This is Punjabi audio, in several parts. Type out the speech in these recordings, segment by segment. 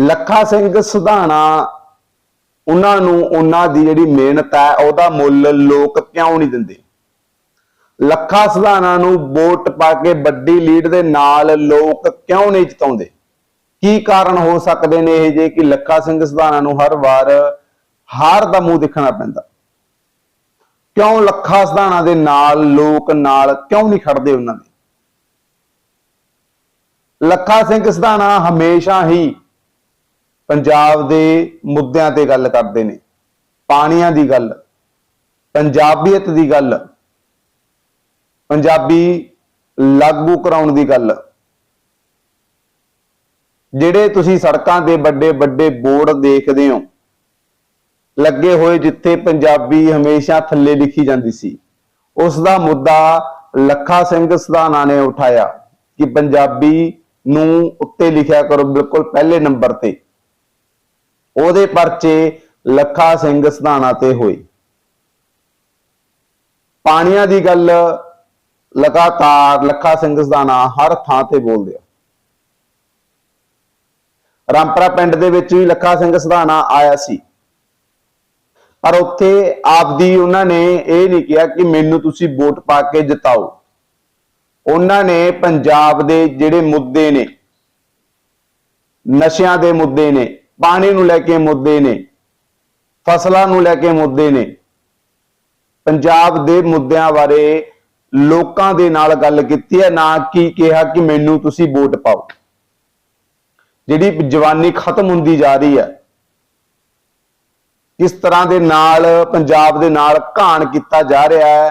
ਲੱਖਾ ਸਿੰਘ ਸੁਧਾਣਾ, ਉਹਨਾਂ ਨੂੰ ਉਹਨਾਂ ਦੀ ਜਿਹੜੀ ਮਿਹਨਤ ਹੈ, ਉਹਦਾ ਮੁੱਲ ਲੋਕ ਕਿਉਂ ਨਹੀਂ ਦਿੰਦੇ? ਲੱਖਾ ਸੁਧਾਣਾ ਨੂੰ ਵੋਟ ਪਾ ਕੇ ਵੱਡੀ ਲੀਡ ਦੇ ਨਾਲ ਲੋਕ ਕਿਉਂ ਨਹੀਂ ਜਿਤਾਉਂਦੇ? ਕੀ ਕਾਰਨ ਹੋ ਸਕਦੇ ਨੇ ਇਹ ਜੇ ਕਿ ਲੱਖਾ ਸਿੰਘ ਸੁਧਾਣਾ ਨੂੰ ਹਰ ਵਾਰ ਹਾਰ ਦਾ ਮੂੰਹ ਦੇਖਣਾ ਪੈਂਦਾ? ਕਿਉਂ ਲੱਖਾ ਸੁਧਾਣਾ ਦੇ ਨਾਲ ਲੋਕ ਨਾਲ ਕਿਉਂ ਨਹੀਂ ਖੜਦੇ ਉਹਨਾਂ ਦੇ? ਲੱਖਾ ਸਿੰਘ ਸਿਧਾਣਾ ਹਮੇਸ਼ਾ ਹੀ ਪੰਜਾਬ ਦੇ ਮੁੱਦਿਆਂ ਤੇ ਗੱਲ ਕਰਦੇ ਨੇ। ਪਾਣੀਆਂ ਦੀ ਗੱਲ, ਪੰਜਾਬੀਅਤ ਦੀ ਗੱਲ, ਪੰਜਾਬੀ ਲਾਗੂ ਕਰਾਉਣ ਦੀ ਗੱਲ। ਜਿਹੜੇ ਤੁਸੀਂ ਸੜਕਾਂ ਤੇ ਵੱਡੇ ਵੱਡੇ ਬੋਰਡ ਦੇਖਦੇ ਹੋ, ਲੱਗੇ ਹੋਏ ਜਿੱਥੇ ਪੰਜਾਬੀ ਹਮੇਸ਼ਾ ਥੱਲੇ ਲਿਖੀ ਜਾਂਦੀ ਸੀ ਉਸ ਦਾ ਮੁੱਦਾ ਲੱਖਾ ਸਿੰਘ ਸਿਧਾਣਾ ਨੇ ਉਠਾਇਆ ਕਿ ਪੰਜਾਬੀ ਨੂੰ ਉੱਤੇ ਲਿਖਿਆ ਕਰੋ ਬਿਲਕੁਲ ਪਹਿਲੇ ਨੰਬਰ ਤੇ। ਉਹਦੇ ਪਰਚੇ ਲੱਖਾ ਸਿੰਘ ਸਿਧਾਣਾ ਤੇ ਹੋਏ। ਪਾਣੀਆਂ ਦੀ ਗੱਲ ਲਗਾਤਾਰ ਲੱਖਾ ਸਿੰਘ ਸਿਧਾਣਾ ਹਰ ਥਾਂ ਤੇ ਬੋਲਦੇ ਆ। ਰਾਮਪਰਾ ਪਿੰਡ ਦੇ ਵਿੱਚ ਵੀ ਲੱਖਾ ਸਿੰਘ ਸਿਧਾਣਾ ਆਇਆ ਸੀ। ਪਰ ਉੱਥੇ ਆਪਦੀ ਉਹਨਾਂ ਨੇ ਇਹ ਨਹੀਂ ਕਿਹਾ ਕਿ ਮੈਨੂੰ ਤੁਸੀਂ ਵੋਟ ਪਾ ਕੇ ਜਿਤਾਓ। ਉਹਨਾਂ ਨੇ ਪੰਜਾਬ ਦੇ ਜਿਹੜੇ ਮੁੱਦੇ ਨੇ, ਨਸ਼ਿਆਂ ਦੇ ਮੁੱਦੇ ਨੇ ਪਾਣੀ ਨੂੰ ਲੈ ਕੇ ਮੁੱਦੇ ਨੇ, ਫਸਲਾਂ ਨੂੰ ਲੈ ਕੇ ਮੁੱਦੇ ਨੇ। ਪੰਜਾਬ ਦੇ ਮੁੱਦਿਆਂ ਬਾਰੇ ਲੋਕਾਂ ਦੇ ਨਾਲ ਗੱਲ ਕੀਤੀ ਹੈ, ਨਾ ਕਿ ਕਿਹਾ ਕਿ ਮੈਨੂੰ ਤੁਸੀਂ ਵੋਟ ਪਾਓ। ਜਿਹੜੀ ਜਵਾਨੀ ਖਤਮ ਹੁੰਦੀ ਜਾ ਰਹੀ ਹੈ, ਇਸ ਤਰ੍ਹਾਂ ਦੇ ਨਾਲ, ਪੰਜਾਬ ਦੇ ਨਾਲ ਘਾਣ ਕੀਤਾ ਜਾ ਰਿਹਾ ਹੈ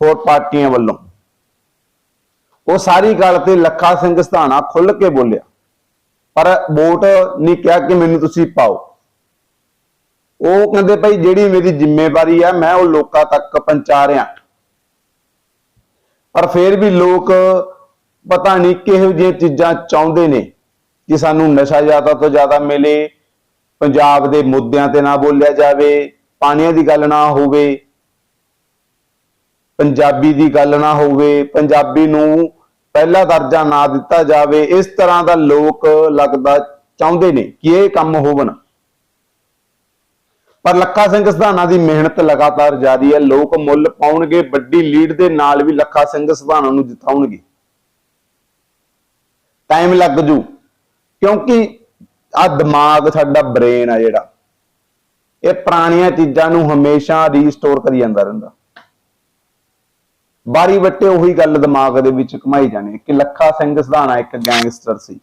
ਹੋਰ ਪਾਰਟੀਆਂ ਵੱਲੋਂ। ਉਹ ਸਾਰੀ ਗੱਲ ਤੇ ਲੱਖਾ ਸਿੰਘ ਸਧਾਣਾ ਖੁੱਲ ਕੇ ਬੋਲਿਆ। ਪਰ ਵੋਟ ਨਹੀਂ ਕਿਹਾ ਕਿ ਮੈਨੂੰ ਤੁਸੀਂ ਪਾਓ। ਉਹ ਕਹਿੰਦੇ ਭਾਈ ਜਿਹੜੀ ਮੇਰੀ ਜ਼ਿੰਮੇਵਾਰੀ ਆ, ਮੈਂ ਉਹ ਲੋਕਾਂ ਤੱਕ ਪਹੁੰਚਾ ਰਿਹਾ। ਪਰ ਫਿਰ ਵੀ ਲੋਕ ਪਤਾ ਨਹੀਂ ਕਿਹੋ ਜਿਹੀਆਂ ਚੀਜ਼ਾਂ ਚਾਹੁੰਦੇ ਨੇ ਕਿ ਸਾਨੂੰ ਨਸ਼ਾ ਜ਼ਿਆਦਾ ਤੋਂ ਜ਼ਿਆਦਾ ਮਿਲੇ, ਪੰਜਾਬ ਦੇ ਮੁੱਦਿਆਂ ਤੇ ਨਾ ਬੋਲਿਆ ਜਾਵੇ, ਪਾਣੀਆਂ ਦੀ ਗੱਲ ਨਾ ਹੋਵੇ, ਪੰਜਾਬੀ ਦੀ ਗੱਲ ਨਾ ਹੋਵੇ, ਪੰਜਾਬੀ ਨੂੰ ਪਹਿਲਾ ਦਰਜਾ ਨਾ ਦਿੱਤਾ ਜਾਵੇ, ਇਸ ਤਰ੍ਹਾਂ ਦਾ ਲੋਕ ਲੱਗਦਾ ਚਾਹੁੰਦੇ ਨੇ ਕਿ ਇਹ ਕੰਮ ਹੋਵਣ। ਪਰ ਲੱਖਾ ਸਿੰਘ ਸਧਾਨਾ ਦੀ ਮਿਹਨਤ ਲਗਾਤਾਰ ਜਾਰੀ ਹੈ। ਲੋਕ ਮੁੱਲ ਪਾਉਣਗੇ, ਵੱਡੀ ਲੀਡ ਦੇ ਨਾਲ ਵੀ ਲੱਖਾ ਸਿੰਘ ਸਧਾਨਾ ਨੂੰ ਜਿਤਾਉਣਗੇ। ਟਾਈਮ ਲੱਗ ਜੂ, ਕਿਉਂਕਿ ਆ ਦਿਮਾਗ ਸਾਡਾ ਬ੍ਰੇਨ ਆ ਜਿਹੜਾ। ਇਹ ਪੁਰਾਣੀਆਂ ਚੀਜ਼ਾਂ ਨੂੰ ਹਮੇਸ਼ਾ ਰੀਸਟੋਰ ਕਰੀ ਜਾਂਦਾ ਰਹਿੰਦਾ। ਬਾਰੀ ਵੱਟੇ ਉਹੀ ਗੱਲ ਦਿਮਾਗ ਦੇ ਵਿੱਚ ਘਮਾਈ ਜਾਣੀ ਕਿ ਲੱਖਾ ਸਿੰਘ ਸਧਾਣਾ ਇੱਕ ਗੈਂਗਸਟਰ ਸੀ।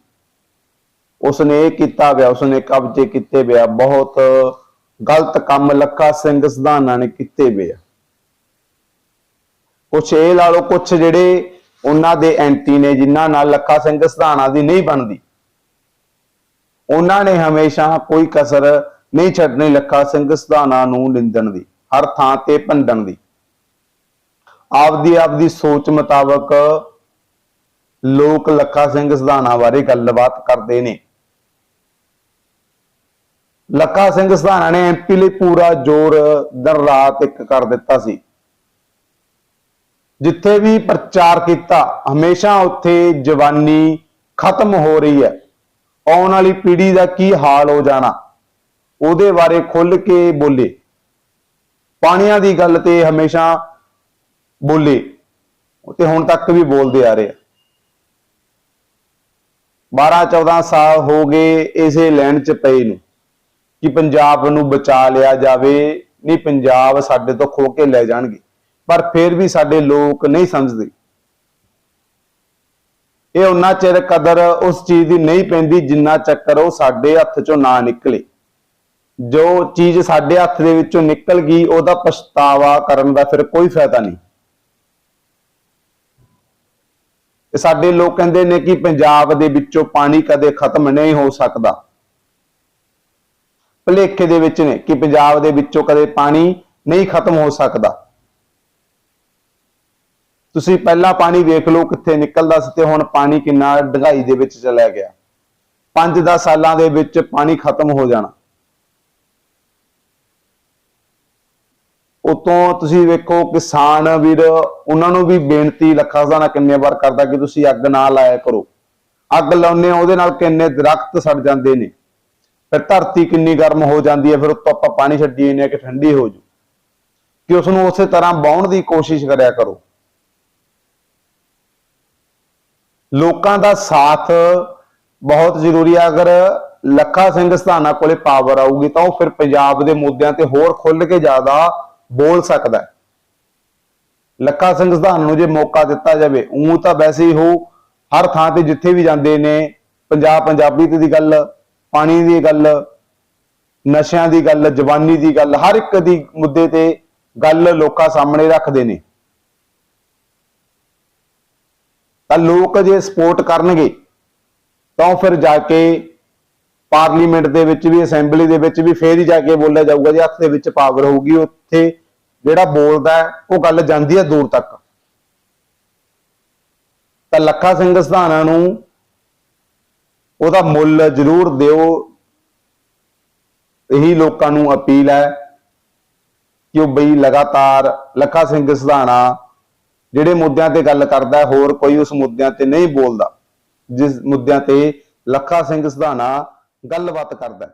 ਉਸਨੇ ਇਹ ਕੀਤਾ ਵਿਆ ਉਸਨੇ ਕਬਜ਼ੇ ਕੀਤੇ ਵਿਆ ਬਹੁਤ ਗਲਤ ਕੰਮ ਲੱਖਾ ਸਿੰਘ ਸਧਾਣਾ ਨੇ ਕੀਤੇ ਵਿਆ ਕੁਛ ਇਹ ਲਾ ਲਓ, ਕੁਛ ਜਿਹੜੇ ਉਹਨਾਂ ਦੇ ਐਂਟੀ ਨੇ, ਜਿਨ੍ਹਾਂ ਨਾਲ ਲੱਖਾ ਸਿੰਘ ਸਧਾਣਾ ਦੀ ਨਹੀਂ ਬਣਦੀ। ਉਹਨਾਂ ਨੇ ਹਮੇਸ਼ਾ ਕੋਈ ਕਸਰ ਨਹੀਂ ਛੱਡਣੀ ਲੱਖਾ ਸਿੰਘ ਸਧਾਣਾ ਨੂੰ ਨਿੰਦਣ ਦੀ, ਹਰ ਥਾਂ ਤੇ ਭੰਡਣ ਦੀ। ਆਪਦੀ ਆਪਦੀ ਸੋਚ ਮੁਤਾਬਕ ਲੋਕ ਲੱਖਾ ਸਿੰਘ ਸਧਾਣਾ ਬਾਰੇ ਗੱਲਬਾਤ ਕਰਦੇ ਨੇ। ਲੱਖਾ ਸਿੰਘ ਸਧਾਣਾ ਨੇ ਐਮਪੀ ਲਈ ਪੂਰਾ ਜ਼ੋਰ ਦਿਨ ਰਾਤ ਇੱਕ ਕਰ ਦਿੱਤਾ ਸੀ। ਜਿੱਥੇ ਵੀ ਪ੍ਰਚਾਰ ਕੀਤਾ, ਹਮੇਸ਼ਾ ਉੱਥੇ ਜਵਾਨੀ ਖਤਮ ਹੋ ਰਹੀ ਹੈ। ਆਉਣ ਵਾਲੀ ਪੀੜ੍ਹੀ ਦਾ ਕੀ ਹਾਲ ਹੋ ਜਾਣਾ, ਉਹਦੇ ਬਾਰੇ ਖੁੱਲ ਕੇ ਬੋਲੇ। ਪਾਣੀਆਂ ਦੀ ਗੱਲ ਤੇ ਹਮੇਸ਼ਾ ਬੋਲੇ। ਤੇ ਹੁਣ ਤੱਕ ਵੀ ਬੋਲਦੇ ਆ ਰਹੇ ਆ। 12 14 ਸਾਲ ਹੋ ਗਏ ਇਸੇ ਲੈਣ ਚ ਪਏ ਨੂੰ ਕਿ ਪੰਜਾਬ ਨੂੰ ਬਚਾ ਲਿਆ ਜਾਵੇ। ਨਹੀਂ, ਪੰਜਾਬ ਸਾਡੇ ਤੋਂ ਖੋ ਕੇ ਲੈ ਜਾਣਗੇ। ਪਰ ਫਿਰ ਵੀ ਸਾਡੇ ਲੋਕ ਨਹੀਂ ਸਮਝਦੇ। ਇਹ ਉਹਨਾਂ ਚਿਰ ਕਦਰ ਉਸ ਚੀਜ਼ ਦੀ ਨਹੀਂ ਪੈਂਦੀ ਜਿੰਨਾ ਚੱਕਰ ਉਹ ਸਾਡੇ ਹੱਥ ਚੋਂ ਨਾ ਨਿਕਲੇ। ਜੋ ਚੀਜ਼ ਸਾਡੇ ਹੱਥ ਦੇ ਵਿੱਚੋਂ ਨਿਕਲ ਗਈ, ਉਹਦਾ ਪਛਤਾਵਾ ਕਰਨ ਦਾ ਫਿਰ ਕੋਈ ਫਾਇਦਾ ਨਹੀਂ। ਤੇ ਸਾਡੇ ਲੋਕ ਕਹਿੰਦੇ ਨੇ ਕਿ ਪੰਜਾਬ ਦੇ ਵਿੱਚੋਂ ਪਾਣੀ ਕਦੇ ਖਤਮ ਨਹੀਂ ਹੋ ਸਕਦਾ। ਭਲੇਖੇ ਦੇ ਵਿੱਚ ਨੇ ਕਿ ਪੰਜਾਬ ਦੇ ਵਿੱਚੋਂ ਕਦੇ ਪਾਣੀ ਨਹੀਂ ਖਤਮ ਹੋ ਸਕਦਾ। ਤੁਸੀਂ ਪਹਿਲਾਂ ਪਾਣੀ ਵੇਖ ਲਓ ਕਿੱਥੇ ਨਿਕਲਦਾ ਸੀ ਤੇ ਹੁਣ ਪਾਣੀ ਕਿੰਨਾ ਡੰਗਾਈ ਦੇ ਵਿੱਚ ਚਲਾ ਗਿਆ। 5-10 ਸਾਲਾਂ ਦੇ ਵਿੱਚ ਪਾਣੀ ਖਤਮ ਹੋ ਜਾਣਾ। ਉਤੋਂ ਤੁਸੀਂ ਵੇਖੋ ਕਿਸਾਨ ਵੀਰ, ਉਹਨਾਂ ਨੂੰ ਵੀ ਬੇਨਤੀ ਲੱਖਾਂ ਦਾ ਕਿੰਨੇ ਵਾਰ ਕਰਦਾ ਕਿ ਤੁਸੀਂ ਅੱਗ ਨਾ ਲਾਇਆ ਕਰੋ। ਅੱਗ ਲਾਉਨੇ ਉਹਦੇ ਨਾਲ ਕਿੰਨੇ ਦਰਖਤ ਸੜ ਜਾਂਦੇ ਨੇ। ਫਿਰ ਧਰਤੀ ਕਿੰਨੀ ਗਰਮ ਹੋ ਜਾਂਦੀ ਹੈ, ਫਿਰ ਉੱਤੋਂ ਆਪਾਂ ਪਾਣੀ ਛੱਡੀ ਜਾਂਦੇ ਕਿ ਠੰਡੀ ਹੋ ਜੂ। ਕਿ ਉਸ ਨੂੰ ਉਸੇ ਤਰ੍ਹਾਂ ਬਾਉਣ ਦੀ ਕੋਸ਼ਿਸ਼ ਕਰਿਆ ਕਰੋ। ਲੋਕਾਂ ਦਾ ਸਾਥ ਬਹੁਤ ਜ਼ਰੂਰੀ ਹੈ। ਅਗਰ ਲੱਖਾ ਸਿੰਘ ਸਧਾਨਾ ਕੋਲੇ ਪਾਵਰ ਆਊਗੀ ਤਾਂ ਉਹ ਫਿਰ ਪੰਜਾਬ ਦੇ ਮੁੱਦਿਆਂ ਤੇ ਹੋਰ ਖੁੱਲ ਕੇ ਜ਼ਿਆਦਾ ਬੋਲ ਸਕਦਾ ਹੈ। ਲੱਖਾ ਸਿੰਘ ਸਧਾਨ ਨੂੰ ਜੇ ਮੌਕਾ ਦਿੱਤਾ ਜਾਵੇ ਉਹ ਤਾਂ ਵੈਸੇ ਹੀ ਉਹ ਹਰ ਥਾਂ ਤੇ ਜਿੱਥੇ ਵੀ ਜਾਂਦੇ ਨੇ, ਪੰਜਾਬ ਪੰਜਾਬੀ ਦੀ ਗੱਲ, ਪਾਣੀ ਦੀ ਗੱਲ, ਨਸ਼ਿਆਂ ਦੀ ਗੱਲ, ਜਵਾਨੀ ਦੀ ਗੱਲ, ਹਰ ਇੱਕ ਦੀ ਮੁੱਦੇ ਤੇ ਗੱਲ ਲੋਕਾਂ ਸਾਹਮਣੇ ਰੱਖਦੇ ਨੇ। ਤਾਂ ਲੋਕ ਜੇ ਸਪੋਰਟ ਕਰਨਗੇ, ਤਾਂ ਉਹ ਫਿਰ ਜਾ ਕੇ ਪਾਰਲੀਮੈਂਟ ਦੇ ਵਿੱਚ ਵੀ, ਅਸੈਂਬਲੀ ਦੇ ਵਿੱਚ ਵੀ ਫੇਰ ਹੀ ਜਾ ਕੇ ਬੋਲਿਆ ਜਾਊਗਾ ਜੇ, ਹੱਥ ਦੇ ਵਿੱਚ ਪਾਵਰ ਹੋਊਗੀ ਉੱਥੇ। ਜਿਹੜਾ ਬੋਲਦਾ ਉਹ ਗੱਲ ਜਾਂਦੀ ਹੈ ਦੂਰ ਤੱਕ। ਤਾਂ ਲੱਖਾ ਸਿੰਘ ਸਧਾਨਾ ਨੂੰ ਉਹਦਾ ਮੁੱਲ ਜ਼ਰੂਰ ਦਿਓ। ਇਹੀ ਲੋਕਾਂ ਨੂੰ ਅਪੀਲ ਹੈ ਕਿ ਉਹ ਬਈ ਲਗਾਤਾਰ ਲੱਖਾ ਸਿੰਘ ਸਧਾਨਾ ਜਿਹੜੇ ਮੁੱਦਿਆਂ ਤੇ ਗੱਲ ਕਰਦਾ ਹੋਰ ਕੋਈ ਉਸ ਮੁੱਦਿਆਂ ਤੇ ਨਹੀਂ ਬੋਲਦਾ। ਜਿਸ ਮੁੱਦਿਆਂ ਤੇ ਲੱਖਾ ਸਿੰਘ ਸਧਾਨਾ ਗੱਲਬਾਤ ਕਰਦਾ